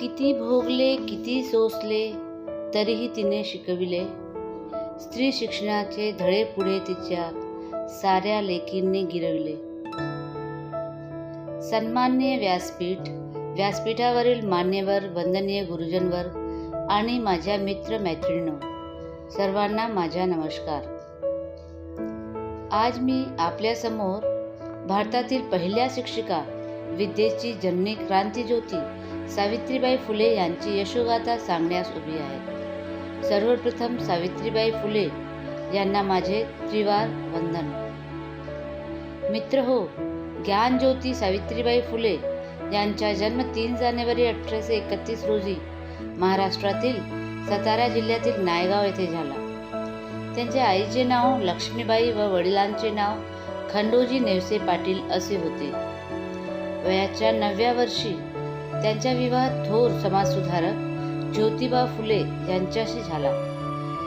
किती भोगले किती सोसले तरीही तिने शिकविले. स्त्री शिक्षणाचे धडे पुढे तिच्या साऱ्या लेकींनी गिरविले. सन्मान्य व्यासपीठ व्यासपीठावरील मान्यवर वंदनीय गुरुजनवर आणि माझ्या मित्र मैत्रिणींनो सर्वांना माझा नमस्कार. आज मी आपल्यासमोर भारतातील पहिल्या शिक्षिका विद्येची जननी क्रांतीज्योती सावित्रीबाई फुले यांची यशोगाथा सांगण्यास उभी आहे. सर्वप्रथम सावित्रीबाई फुले यांना माझे त्रिवार वंदन. मित्र हो ज्ञानज्योती सावित्रीबाई फुले यांचा जन्म तीन जानेवारी अठराशे एकतीस रोजी महाराष्ट्रातील सातारा जिल्ह्यातील नायगाव येथे झाला. त्यांच्या आईचे नाव लक्ष्मीबाई व वडिलांचे नाव खंडोजी नेवसे पाटील असे होते. वयाच्या नवव्या वर्षी त्यांचा विवाह थोर समाजसुधारक ज्योतिबा फुले यांच्याशी झाला.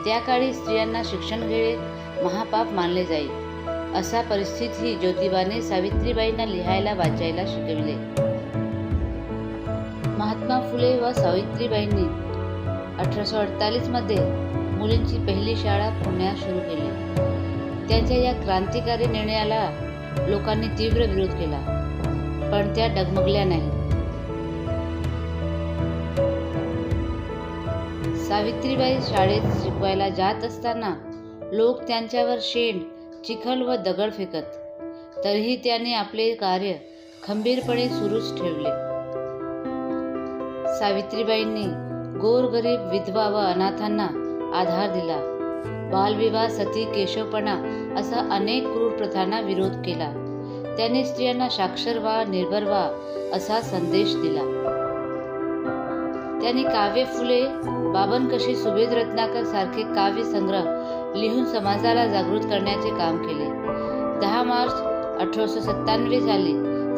त्या काळी स्त्रियांना शिक्षण घेणे महापाप मानले जाईल असा परिस्थिती ज्योतिबाने सावित्रीबाईंना लिहायला वाचायला शिकविले. महात्मा फुले व सावित्रीबाईंनी अठराशे अडतालीसमध्ये मुलींची पहिली शाळा पुण्यात सुरू केली. त्यांच्या या क्रांतिकारी निर्णयाला लोकांनी तीव्र विरोध केला. पण त्या डगमगल्या नाही सावित्रीबाई शाळेत शिकवायला जात असताना लोक त्यांच्यावर शेण चिखल व दगड फेकत. तरीही त्याने आपले कार्य खंबीरपणे सुरूच ठेवले. सावित्रीबाईंनी गोरगरीब विधवा व अनाथांना आधार दिला. बालविवाह सती केशवपणा असा अनेक क्रूर प्रथांना विरोध केला. त्याने स्त्रियांना साक्षर व्हा निर्भर व्हा असा संदेश दिला. त्यांनी काव्य फुले बाबनकशी सुभेद रत्नाकर सारखे काव्य संग्रह लिहून समाजाला जागृत करण्याचे काम केले. दहा मार्च अठराशे सत्त्याण्णव साली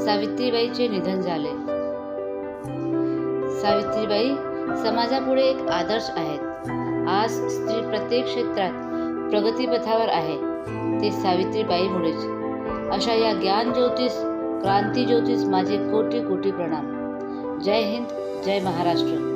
सावित्रीबाईचे निधन झाले. सावित्रीबाई समाजापुढे एक आदर्श आहेत. आज स्त्री प्रत्येक क्षेत्रात प्रगतीपथावर आहे ते सावित्रीबाईमुळेच. अशा या ज्ञान ज्योतिष क्रांती ज्योतिष माझे कोटी कोटी प्रणाम. जय हिंद जय महाराष्ट्र.